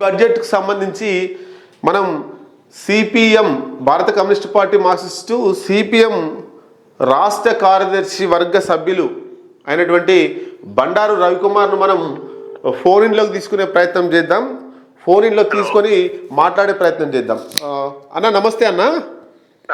బడ్జెట్కి సంబంధించి మనం సిపిఎం భారత కమ్యూనిస్ట్ పార్టీ మార్క్సిస్టు సిపిఎం రాష్ట్ర కార్యదర్శి వర్గ సభ్యులు అయినటువంటి బండారు రవికుమార్ను మనం ఫోన్ ఇన్లోకి తీసుకునే ప్రయత్నం చేద్దాం. ఫోన్ ఇన్లో తీసుకొని మాట్లాడే ప్రయత్నం చేద్దాం. అన్న నమస్తే అన్న.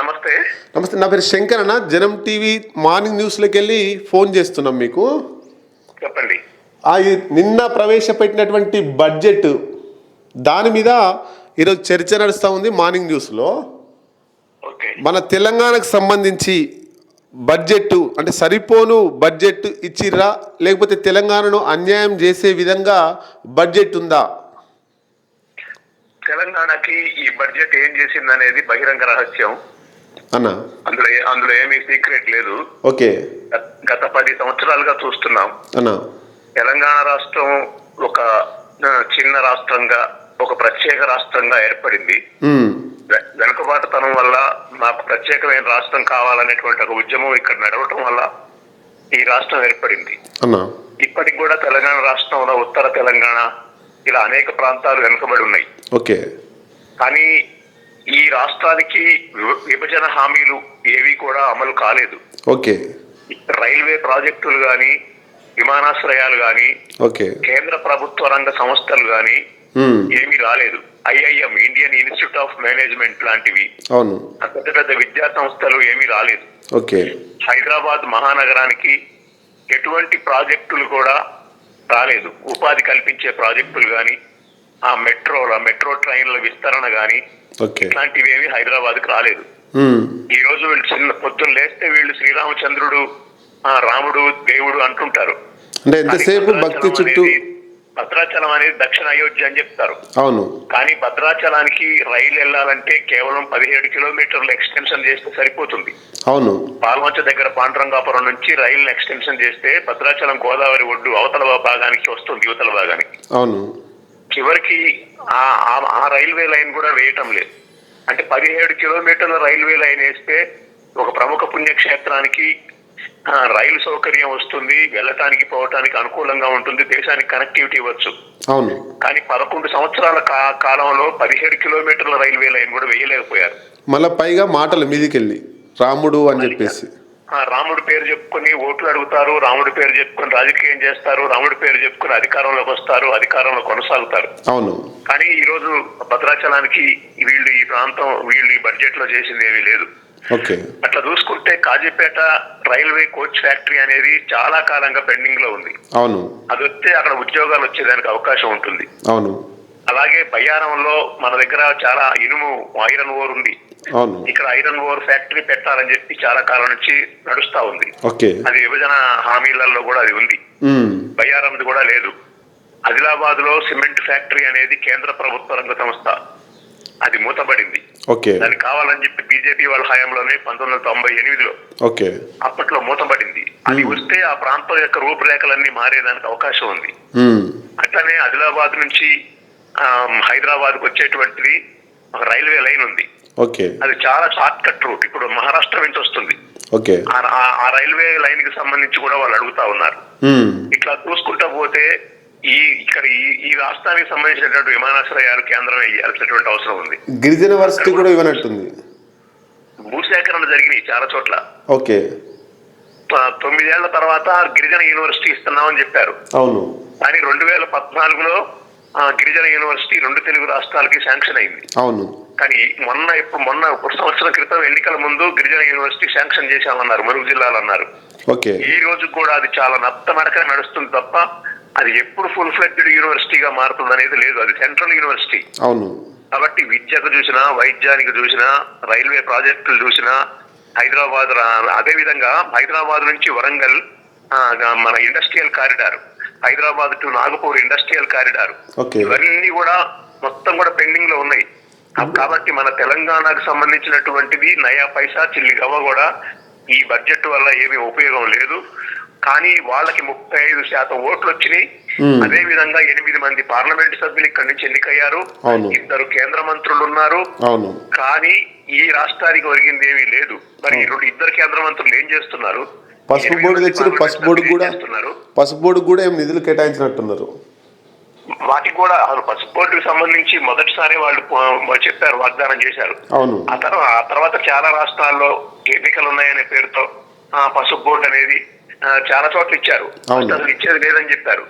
నమస్తే. నమస్తే నా పేరు శంకర్ అన్న. జనం టీవీ మార్నింగ్ న్యూస్లోకి వెళ్ళి ఫోన్ చేస్తున్నాం మీకు. చెప్పండి. నిన్న ప్రవేశపెట్టినటువంటి బడ్జెట్ దాని మీద ఈరోజు చర్చ నడుస్తూ ఉంది మార్నింగ్ న్యూస్లో. ఓకే. మన తెలంగాణకు సంబంధించి బడ్జెట్ అంటే సరిపోను బడ్జెట్ ఇచ్చిర్రా? లేకపోతే తెలంగాణను అన్యాయం చేసే విధంగా బడ్జెట్ ఉందా తెలంగాణకి ఈ బడ్జెట్ ఏం చేసింది అనేది బహిరంగ రహస్యం. అన్న? అందులో అందులో ఏమీ సీక్రెట్ లేదు. ఓకే. గత- పది సంవత్సరాలుగా చూస్తున్నాం. అన్న? తెలంగాణ రాష్ట్రం ఒక చిన్న రాష్ట్రంగా ఒక ప్రత్యేక రాష్ట్రంగా ఏర్పడింది. వెనుకబాటుతనం వల్ల నాకు ప్రత్యేకమైన రాష్ట్రం కావాలనేటువంటి ఒక ఉద్యమం ఇక్కడ నడవటం వల్ల ఈ రాష్ట్రం ఏర్పడింది. ఇప్పటికి కూడా తెలంగాణ రాష్ట్రంలో ఉత్తర తెలంగాణ ఇలా అనేక ప్రాంతాలు వెనుకబడి ఉన్నాయి. ఓకే. కానీ ఈ రాష్ట్రానికి విభజన హామీలు ఏవి కూడా అమలు కాలేదు. ఓకే. రైల్వే ప్రాజెక్టులు గాని విమానాశ్రయాలు గాని ఓకే. కేంద్ర ప్రభుత్వ రంగ సంస్థలు గాని ఉమ్, ఏమీ రాలేదు. IIM Indian Institute of Management లాంటివి. అవును. పెద్ద పెద్ద విద్యా సంస్థలు ఏమీ రాలేదు. ఓకే. హైదరాబాద్ మహానగరానికి ఎటువంటి ప్రాజెక్టులు కూడా రాలేదు. ఉపాధి కల్పించే ప్రాజెక్టులు గాని ఆ మెట్రోల మెట్రో ట్రైన్ల విస్తరణ గాని ఓకే. ఇట్లాంటివి ఏవి హైదరాబాద్కు రాలేదు ఈ రోజు వీళ్ళు చిన్న పొద్దున్న లేస్తే వీళ్ళు శ్రీరామచంద్రుడు ఆ రాముడు దేవుడు అంటుంటారు. అంటే ఎంతసేపు కానీ భక్తి చుట్టూ భద్రాచలం అనేది దక్షిణ అయోధ్య అని చెప్తారు. అవును. కానీ భద్రాచలానికి రైలు వెళ్ళాలంటే కేవలం పదిహేడు కిలోమీటర్ల ఎక్స్టెన్షన్ చేస్తే సరిపోతుంది. అవును. పాల్వంచ దగ్గర పాండురంగాపురం నుంచి రైలు ఎక్స్టెన్షన్ చేస్తే భద్రాచలం గోదావరి ఒడ్డు అవతల భాగానికి వస్తుంది యువతల భాగానికి. అవును. చివరికి ఆ రైల్వే లైన్ కూడా వేయటం లేదు. అంటే పదిహేడు కిలోమీటర్ల రైల్వే లైన్ వేస్తే ఒక ప్రముఖ పుణ్యక్షేత్రానికి రైలు సౌకర్యం వస్తుంది వెళ్ళటానికి పోవటానికి అనుకూలంగా ఉంటుంది దేశానికి కనెక్టివిటీ ఇవ్వచ్చు. అవును. కానీ పదకొండు సంవత్సరాల కాలంలో పదిహేడు కిలోమీటర్ల రైల్వే లైన్ కూడా వేయలేకపోయారు. మళ్ళీ పైగా మాటలు మీదికెళ్ళి రాముడు అని చెప్పేసి. రాముడి పేరు చెప్పుకొని ఓట్లు అడుగుతారు రాముడి పేరు చెప్పుకొని రాజకీయం చేస్తారు రాముడి పేరు చెప్పుకొని అధికారంలోకి వస్తారు అధికారంలో కొనసాగుతారు. అవును. కానీ ఈ రోజు భద్రాచలానికి వీళ్ళు ఈ ప్రాంతం వీళ్ళు ఈ బడ్జెట్లో చేసింది ఏమీ లేదు. అట్లా చూసుకుంటే కాజీపేట రైల్వే కోచ్ ఫ్యాక్టరీ అనేది చాలా కాలంగా పెండింగ్లో ఉంది. అవును. అది వస్తే అక్కడ ఉద్యోగాలు వచ్చేదానికి అవకాశం ఉంటుంది. అవును. అలాగే బయ్యారంలో మన దగ్గర చాలా ఇనుము ఐరన్ ఓర్ ఉంది. ఇక్కడ ఐరన్ ఓర్ ఫ్యాక్టరీ పెట్టాలని చెప్పి చాలా కాలం నుంచి నడుస్తా ఉంది. అది విభజన హామీలలో కూడా అది ఉంది. బయ్యారంది కూడా లేదు. ఆదిలాబాద్లో సిమెంట్ ఫ్యాక్టరీ అనేది కేంద్ర ప్రభుత్వ రంగ సంస్థ. అది మూతబడింది. ఓకే. దానికి కావాలని చెప్పి బీజేపీ వాళ్ళ హయాంలోనే పంతొమ్మిది వందల తొంభై ఎనిమిదిలో ఓకే. అప్పట్లో మూతబడింది. అది వస్తే ఆ ప్రాంతం యొక్క రూపురేఖలన్నీ మారేదానికి అవకాశం ఉంది. అట్లనే ఆదిలాబాద్ నుంచి హైదరాబాద్కు వచ్చేటువంటిది ఒక రైల్వే లైన్ ఉంది. ఓకే. అది చాలా షార్ట్ కట్ రూట్. ఇప్పుడు మహారాష్ట్ర నుంచి వస్తుంది. ఓకే. ఆ- రైల్వే లైన్కి సంబంధించి కూడా వాళ్ళు అడుగుతా ఉన్నారు. ఇట్లా చూసుకుంటా పోతే ఈ ఇక్కడ ఈ ఈ రాష్ట్రానికి సంబంధించినటువంటి విమానాశ్రయాలు కేంద్రం వేయాల్సినటువంటి అవసరం ఉంది. గిరిజన వర్సిటీ కూడా ఇవ్వనట్టుంది. భూసేకరణ జరిగినాయి చాలా చోట్ల. ఓకే. తొమ్మిదేళ్ళ తర్వాత గిరిజన యూనివర్సిటీ ఇస్తున్నామని చెప్పారు. అవును. కానీ రెండు వేల పద్నాలుగులో గిరిజన యూనివర్సిటీ రెండు తెలుగు రాష్ట్రాలకి శాంక్షన్ అయింది. అవును. కానీ మొన్న ఇప్పుడు మొన్న ఒక సంవత్సరం క్రితం ఎన్నికల ముందు గిరిజన యూనివర్సిటీ శాంక్షన్ చేశామన్నారు ములుగు జిల్లాలో అన్నారు. ఓకే. ఈ రోజు కూడా అది చాలా నత్త నడక నడుస్తుంది తప్ప అది ఎప్పుడు ఫుల్ ఫ్లెడ్జ్డ్ యూనివర్సిటీగా మారుతుంది అనేది లేదు. అది సెంట్రల్ యూనివర్సిటీ అవును. కాబట్టి విద్యకు చూసినా వైద్యానికి చూసినా రైల్వే ప్రాజెక్టులు చూసినా హైదరాబాద్ అదే విధంగా హైదరాబాద్ నుంచి వరంగల్ మన industrial corridor Hyderabad to Nagpur industrial corridor ఇవన్నీ కూడా మొత్తం కూడా పెండింగ్లో ఉన్నాయి. కాబట్టి మన తెలంగాణకు సంబంధించినటువంటిది నయా పైసా చిల్లి గవ్వ కూడా ఈ బడ్జెట్ వల్ల ఏమీ ఉపయోగం లేదు. కానీ వాళ్ళకి ముప్పై ఐదు శాతం ఓట్లు వచ్చినాయి. అదే విధంగా ఎనిమిది మంది పార్లమెంట్ సభ్యులు ఇక్కడి నుంచి ఎన్నికయ్యారు. ఇద్దరు కేంద్ర మంత్రులు ఉన్నారు. కానీ ఈ రాష్ట్రానికి ఒరిగింది ఏమీ లేదు. మరి ఇద్దరు కేంద్ర మంత్రులు ఏం చేస్తున్నారు? పసుపు బోర్డు పార్లమెంట్ పసుపు బోర్డు కూడా పసుపు బోర్డు కూడా ఏం నిధులు కేటాయించినట్టున్నారు. వాటికి కూడా అసలు పసుపు బోర్డుకి సంబంధించి మొదటిసారి వాళ్ళు చెప్పారు వాగ్దానం చేశారు. అవును. ఆ తర్వాత చాలా రాష్ట్రాల్లో ఎన్నికలు ఉన్నాయనే పేరుతో పసుపు బోర్డు అనేది చాలా చోట్ల ఇచ్చారు. అసలు ఇచ్చేది లేదని చెప్పారు.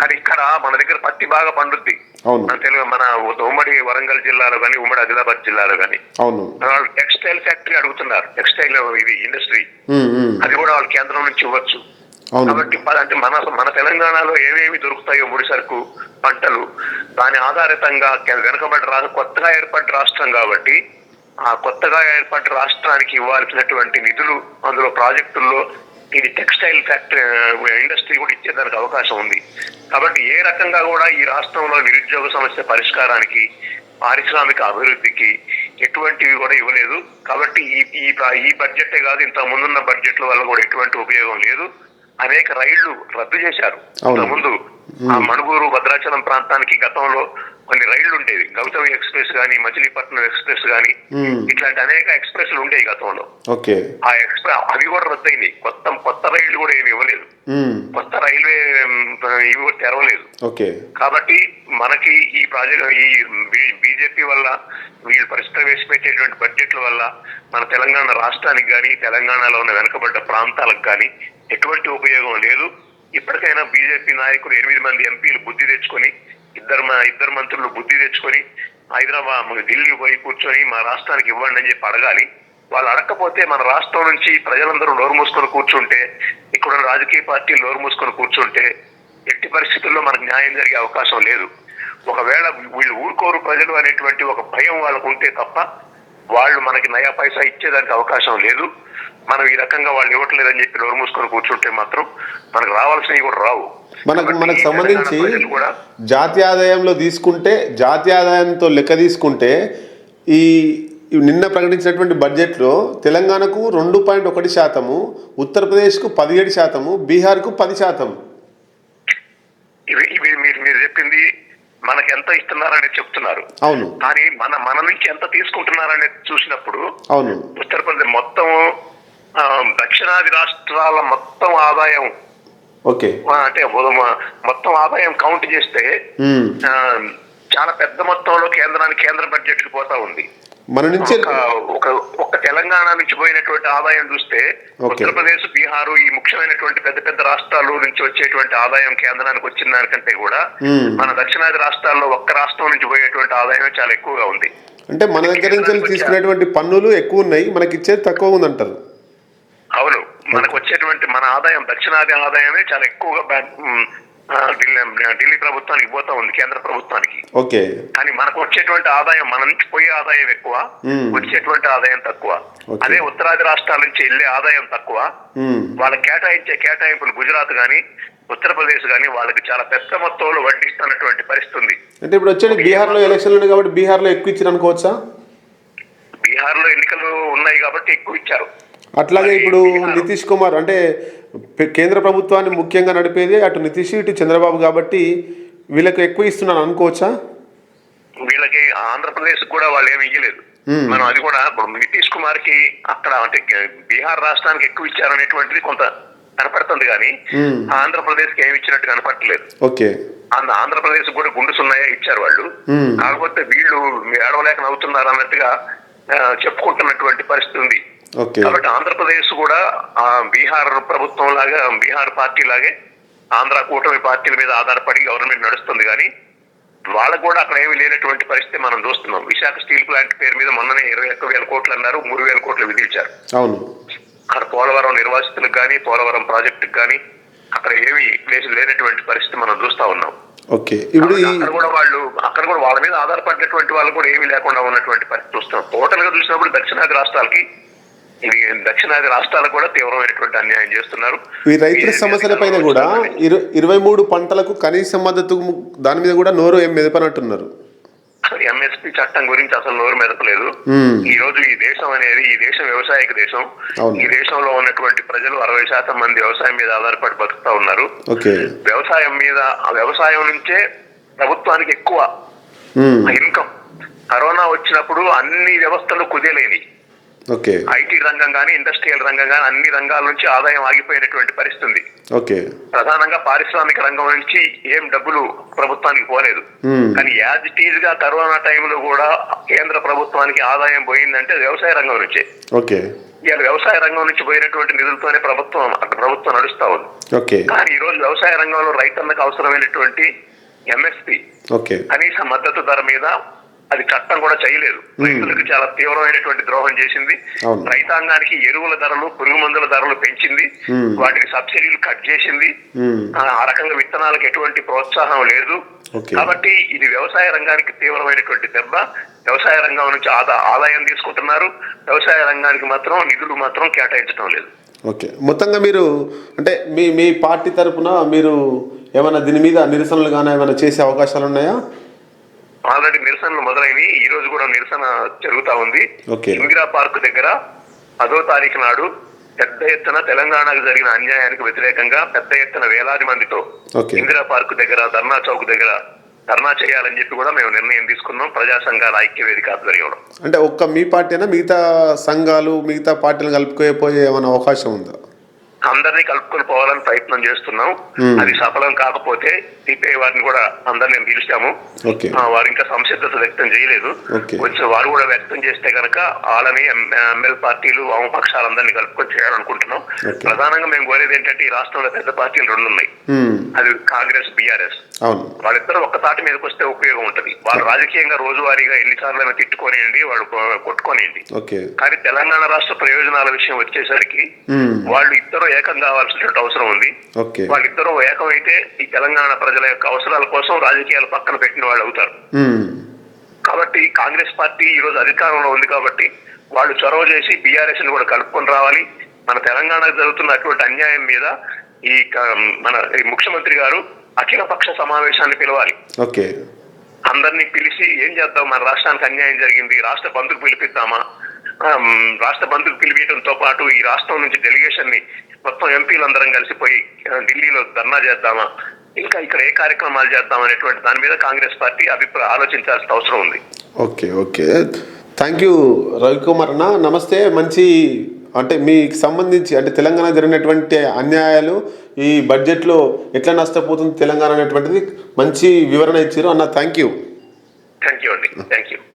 కానీ ఇక్కడ మన దగ్గర పత్తి బాగా పండుద్ది. మన తెలుగు మన ఉమ్మడి వరంగల్ జిల్లాలో కానీ ఉమ్మడి ఆదిలాబాద్ జిల్లాలో కానీ వాళ్ళు టెక్స్టైల్ ఫ్యాక్టరీ అడుగుతున్నారు. టెక్స్టైల్ ఇది ఇండస్ట్రీ. అది కూడా వాళ్ళు కేంద్రం నుంచి ఇవ్వచ్చు. కాబట్టి అంటే మన మన తెలంగాణలో ఏమేమి దొరుకుతాయో ముడి సరుకు పంటలు దాని ఆధారితంగా వెనుకబడి రా కొత్తగా ఏర్పడ్డ రాష్ట్రం కాబట్టి ఆ కొత్తగా ఏర్పడ్డ రాష్ట్రానికి ఇవ్వాల్సినటువంటి నిధులు అందులో ప్రాజెక్టుల్లో ఇది టెక్స్టైల్ ఫ్యాక్టరీ ఇండస్ట్రీ కూడా ఇచ్చేదానికి అవకాశం ఉంది. కాబట్టి ఏ రకంగా కూడా ఈ రాష్ట్రంలో నిరుద్యోగ సమస్య పరిష్కారానికి పారిశ్రామిక అభివృద్ధికి ఎటువంటివి కూడా ఇవ్వలేదు. కాబట్టి ఈ ఈ బడ్జెటే కాదు ఇంత ముందున్న బడ్జెట్ల వల్ల కూడా ఎటువంటి ఉపయోగం లేదు. అనేక రైళ్ళు రద్దు చేశారు. ముందు ఆ మణుగూరు భద్రాచలం ప్రాంతానికి గతంలో కొన్ని రైళ్ళు ఉండేవి. గౌతమి ఎక్స్ప్రెస్ గాని మచిలీపట్నం ఎక్స్ప్రెస్ గాని ఉమ్, ఇట్లాంటి అనేక ఎక్స్ప్రెస్లు ఉండేవి గతంలో. ఓకే. ఆ ఎక్స్ప్రెస్ అవి కూడా రద్దయింది కొత్త కొత్త రైళ్ళు కూడా ఏమి ఇవ్వలేదు. కొత్త రైల్వే ఇవి కూడా తెరవలేదు. ఓకే. కాబట్టి మనకి ఈ ప్రాజెక్ట్ ఈ బీజేపీ వల్ల వీళ్ళు ప్రవేశపెట్టేటువంటి బడ్జెట్ల వల్ల మన తెలంగాణ రాష్ట్రానికి కానీ తెలంగాణలో ఉన్న వెనుకబడ్డ ప్రాంతాలకు కానీ ఎటువంటి ఉపయోగం లేదు. ఇప్పటికైనా బీజేపీ నాయకులు ఎనిమిది మంది ఎంపీలు బుద్ధి తెచ్చుకొని ఇద్దరు మా ఇద్దరు మంత్రులు బుద్ధి తెచ్చుకొని హైదరాబాద్ ఢిల్లీ పోయి కూర్చొని మా రాష్ట్రానికి ఇవ్వండి అని చెప్పి అడగాలి. వాళ్ళు అడగకపోతే మన రాష్ట్రం నుంచి ప్రజలందరూ నోరు మూసుకొని కూర్చుంటే ఇక్కడ రాజకీయ పార్టీలు నోరు మూసుకొని కూర్చుంటే ఎట్టి పరిస్థితుల్లో మనకు న్యాయం జరిగే అవకాశం లేదు. ఒకవేళ వీళ్ళు ఊరుకోరు ప్రజలు అనేటువంటి ఒక భయం వాళ్ళకు ఉంటే తప్ప వాళ్ళు మనకి నయా పైసా ఇచ్చేదానికి అవకాశం లేదు. మనం ఈ రకంగా వాళ్ళు ఇవ్వట్లేదని చెప్పి నోరు మూసుకొని కూర్చుంటే మాత్రం మనకు రావాల్సినవి కూడా రావు. మనకు మనకు సంబంధించి జాతీయ ఆదాయంలో తీసుకుంటే జాతీయ ఆదాయంతో లెక్క తీసుకుంటే ఈ నిన్న ప్రకటించినటువంటి బడ్జెట్లో తెలంగాణకు రెండు పాయింట్ ఒకటి శాతము ఉత్తరప్రదేశ్కు పదిహేడు శాతము బీహార్కు పది శాతం మీరు చెప్పింది మనకి ఎంత ఇస్తున్నారనేది చెప్తున్నారు. అవును. కానీ మన మన నుంచి ఎంత తీసుకుంటున్నారనేది చూసినప్పుడు అవును. ఉత్తరప్రదేశ్ మొత్తం దక్షిణాది రాష్ట్రాల మొత్తం ఆదాయం ఓకే. అంటే మొత్తం ఆదాయం కౌంట్ చేస్తే చాలా పెద్ద మొత్తంలో కేంద్రానికి కేంద్ర బడ్జెట్ పోతా ఉంది. మన నుంచి ఒక ఒక తెలంగాణ నుంచి పోయినటువంటి ఆదాయం చూస్తే. ఉత్తరప్రదేశ్ బీహారు ఈ ముఖ్యమైనటువంటి పెద్ద పెద్ద రాష్ట్రాల నుంచి వచ్చేటువంటి ఆదాయం కేంద్రానికి వచ్చిన దానికంటే కూడా. మన దక్షిణాది రాష్ట్రాల్లో ఒక్క రాష్ట్రం నుంచి పోయేటువంటి ఆదాయం చాలా ఎక్కువగా ఉంది. అంటే మన దగ్గర నుంచి తీసుకునేటువంటి పన్నులు ఎక్కువ ఉన్నాయి మనకి ఇచ్చేది తక్కువ ఉందంటారు. మనకు వచ్చేటువంటి మన ఆదాయం దక్షిణాది ఆదాయమే చాలా ఎక్కువగా ఢిల్లీ ప్రభుత్వానికి పోతా ఉంది కేంద్ర ప్రభుత్వానికి. ఓకే. కానీ మనకు వచ్చేటువంటి ఆదాయం మన నుంచి పోయే ఆదాయం ఎక్కువ. వచ్చేటువంటి ఆదాయం తక్కువ. అదే ఉత్తరాది రాష్ట్రాల నుంచి వెళ్ళే ఆదాయం తక్కువ. వాళ్ళకి కేటాయించే కేటాయింపులు గుజరాత్ గాని ఉత్తరప్రదేశ్ గాని వాళ్ళకి చాలా పెద్ద మొత్తంలో వడ్డిస్తున్నటువంటి పరిస్థితి ఉంది. అంటే ఇప్పుడు వచ్చేది బీహార్లో ఎలక్షన్లు ఉన్నాయి కాబట్టి బీహార్లో ఎక్కువ ఇచ్చారు అనుకోవచ్చా బీహార్లో ఎన్నికలు ఉన్నాయి కాబట్టి ఎక్కువ ఇచ్చారు. అట్లాగే ఇప్పుడు నితీష్ కుమార్ అంటే కేంద్ర ప్రభుత్వాన్ని ముఖ్యంగా నడిపేది అటు నితీష్ ఇటు చంద్రబాబు కాబట్టి వీళ్ళకి ఎక్కువ ఇస్తున్నాను అనుకోవచ్చా? వీళ్ళకి ఆంధ్రప్రదేశ్ కూడా వాళ్ళు ఏమి ఇయ్యలేదు. మనం అది కూడా ఇప్పుడు నితీష్ కుమార్కి అక్కడ అంటే బీహార్ రాష్ట్రానికి ఎక్కువ ఇచ్చారనేటువంటిది కొంత కనపడుతుంది కానీ. ఆంధ్రప్రదేశ్కి ఏమి ఇచ్చినట్టు కనపడట్లేదు. ఓకే. ఆంధ్ర ఆంధ్రప్రదేశ్ కూడా గుండు సున్నాయా ఇచ్చారు వాళ్ళు. కాకపోతే వీళ్ళు ఏడవలేక నవ్వుతున్నారు అన్నట్టుగా చెప్పుకుంటున్నటువంటి పరిస్థితి ఉంది. కాబట్టి ఆంధ్రప్రదేశ్ కూడా ఆ, బీహార్ ప్రభుత్వం లాగా బీహార్ పార్టీ లాగే ఆంధ్ర కూటమి పార్టీల మీద ఆధారపడి గవర్నమెంట్ నడుస్తుంది కానీ వాళ్ళకు కూడా అక్కడ ఏమీ లేనటువంటి పరిస్థితి మనం చూస్తున్నాం. విశాఖ స్టీల్ ప్లాంట్ పేరు మీద మొన్ననే ఇరవై ఒక్క వేల కోట్లు అన్నారు మూడు వేల కోట్లు విధించారు. అవును. అక్కడ పోలవరం నిర్వాసితులకు కానీ పోలవరం ప్రాజెక్టుకు కానీ అక్కడ ఏమీ లేచి లేనటువంటి పరిస్థితి మనం చూస్తా ఉన్నాం. ఓకే. ఇప్పుడు అక్కడ కూడా వాళ్ళు అక్కడ కూడా వాళ్ళ మీద ఆధారపడినటువంటి వాళ్ళు కూడా ఏమీ లేకుండా ఉన్నటువంటి పరిస్థితి చూస్తున్నాం. టోటల్గా చూసినప్పుడు దక్షిణాది రాష్ట్రాలకి ఇది దక్షిణాది రాష్ట్రాలకు కూడా తీవ్రమైనటువంటి అన్యాయం చేస్తున్నారు. ఈ రైతుల సమస్యల పైన కూడా ఇరు- ఇరవై మూడు పంటలకు కనీస మద్దతు దాని మీద కూడా నోరు ఏం మెదపనట్టున్నారు. ఎంఎస్పి చట్టం గురించి అసలు నోరు మెదపలేదు. ఈ రోజు ఈ దేశం అనేది ఈ దేశం వ్యవసాయక దేశం. ఈ దేశంలో ఉన్నటువంటి ప్రజలు అరవై శాతం మంది వ్యవసాయం మీద ఆధారపడి బతుకుతా ఉన్నారు. వ్యవసాయం మీద వ్యవసాయం నుంచే ప్రభుత్వానికి ఎక్కువ ఇన్కమ్ కరోనా వచ్చినప్పుడు అన్ని వ్యవస్థలు కుదేలేని ఓకే. ఐటీ రంగం కానీ ఇండస్ట్రియల్ రంగం కానీ అన్ని రంగాల నుంచి ఆదాయం ఆగిపోయినటువంటి పరిస్థితి. ఉంది ఓకే. ప్రధానంగా పారిశ్రామిక రంగం నుంచి ఏం డబ్బులు ప్రభుత్వానికి పోలేదు. కానీ యాజ్ ఇట్ ఈజ్గా కరోనా టైంలో కూడా కేంద్ర ప్రభుత్వానికి ఆదాయం పోయిందంటే వ్యవసాయ రంగం నుంచే. ఓకే. ఇవాళ వ్యవసాయ రంగం నుంచి పోయినటువంటి నిధులతోనే ప్రభుత్వం అక్కడ ప్రభుత్వం నడుస్తా ఉంది. ఓకే. కానీ ఈ రోజు వ్యవసాయ రంగంలో రైతన్నకు అవసరమైనటువంటి ఎంఎస్పి ఓకే. కనీస మద్దతు ధర మీద అది చట్టం కూడా చేయలేదు. రైతులకు చాలా తీవ్రమైనటువంటి ద్రోహం చేసింది. రైతాంగానికి ఎరువుల ధరలు పురుగు మందుల ధరలు పెంచింది. వాటికి సబ్సిడీలు కట్ చేసింది. ఆ రకంగా విత్తనాలకు ఎటువంటి ప్రోత్సాహం లేదు. కాబట్టి ఇది వ్యవసాయ రంగానికి తీవ్రమైనటువంటి దెబ్బ. వ్యవసాయ రంగం నుంచి ఆదా ఆదాయం తీసుకుంటున్నారు. వ్యవసాయ రంగానికి మాత్రం నిధులు మాత్రం కేటాయించడం లేదు. ఓకే. మొత్తంగా మీరు అంటే మీ మీ పార్టీ తరపున మీరు ఏమైనా దీని మీద నిరసనలు కానీ ఏమైనా చేసే అవకాశాలు ఉన్నాయా? ఆల్రెడీ నిరసనలు మొదలైనవి. ఈ రోజు కూడా నిరసన జరుగుతా ఉంది. ఇందిరా పార్క్ దగ్గర పదో తారీఖు నాడు పెద్ద ఎత్తున తెలంగాణకు జరిగిన అన్యాయానికి వ్యతిరేకంగా పెద్ద ఎత్తున వేలాది మందితో. ఇందిరా పార్క్ దగ్గర ధర్నా చౌక్ దగ్గర ధర్నా చేయాలని చెప్పి కూడా మేము నిర్ణయం తీసుకున్నాం. ప్రజా సంఘాల ఐక్య వేదిక ఆధ్వర్యంలో. అంటే ఒక్క మీ పార్టీనా? మిగతా సంఘాలు మిగతా పార్టీలు కలుపుకోపోయే ఏమైనా అవకాశం ఉందా? అందరినీ కలుపుకొని పోవాలని ప్రయత్నం చేస్తున్నాం. Hmm. అది సఫలం కాకపోతే సిపిఐ వారిని కూడా అందరినీ పిలిచాము. వారు ఇంకా సంసిద్ధత వ్యక్తం చేయలేదు. కొంచెం వారు కూడా వ్యక్తం చేస్తే కనుక వాళ్ళని ఎమ్మెల్యే పార్టీలు వామపక్షాలందరినీ కలుపుకొని చేయాలనుకుంటున్నాం. ప్రధానంగా మేము కోరేది ఏంటంటే ఈ రాష్ట్రంలో పెద్ద పార్టీలు రెండు ఉన్నాయి. మ్మ్. అది కాంగ్రెస్ బీఆర్ఎస్. వాళ్ళిద్దరూ ఒక్క తాటి మీదకి వస్తే ఉపయోగం ఉంటది. వాళ్ళు రాజకీయంగా రోజువారీగా ఎన్నిసార్లు తిట్టుకోనియండి వాళ్ళు కొట్టుకోనియండి. కానీ తెలంగాణ రాష్ట్ర ప్రయోజనాల విషయం వచ్చేసరికి మ్మ్. వాళ్ళు ఇద్దరు ఏకం కావాల్సినటువంటి అవసరం ఉంది. వాళ్ళిద్దరూ ఏకమైతే ఈ తెలంగాణ ప్రజల యొక్క అవసరాల కోసం రాజకీయాలు పక్కన పెట్టిన వాళ్ళు అవుతారు. కాబట్టి కాంగ్రెస్ పార్టీ ఈ రోజు అధికారంలో ఉంది కాబట్టి వాళ్ళు చొరవ చేసి బీఆర్ఎస్ని కూడా కలుపుకొని రావాలి. మన తెలంగాణకు జరుగుతున్నటువంటి అన్యాయం మీద ఈ మన ఈ ముఖ్యమంత్రి గారు అఖిల పక్ష సమావేశాన్ని పిలవాలి. అందరినీ పిలిచి ఏం చేద్దాం? మన రాష్ట్రానికి అన్యాయం జరిగింది. రాష్ట్ర బంధుకు పిలిపిద్దామా? రాష్ట్ర బంధుకు పిలిపించడంతో పాటు ఈ రాష్ట్రం నుంచి డెలిగేషన్ని మొత్తం ఎంపీలు అందరం కలిసిపోయి ఢిల్లీలో ధర్నా చేద్దామా ఇంకా ఇక్కడ ఏ కార్యక్రమాలు చేద్దాం అనేటువంటి దాని మీద కాంగ్రెస్ పార్టీ అభిప్రాయం ఆలోచించాల్సిన అవసరం ఉంది. Okay okay. Thank you Ravikumar అన్న. నమస్తే. మంచి అంటే మీకు సంబంధించి అంటే తెలంగాణ జరిగినటువంటి అన్యాయాలు ఈ బడ్జెట్లో ఎట్లా నష్టపోతుంది తెలంగాణ అనేటువంటిది మంచి వివరణ ఇచ్చారు అన్న. థ్యాంక్ యూ థ్యాంక్ యూ అండి. Thank you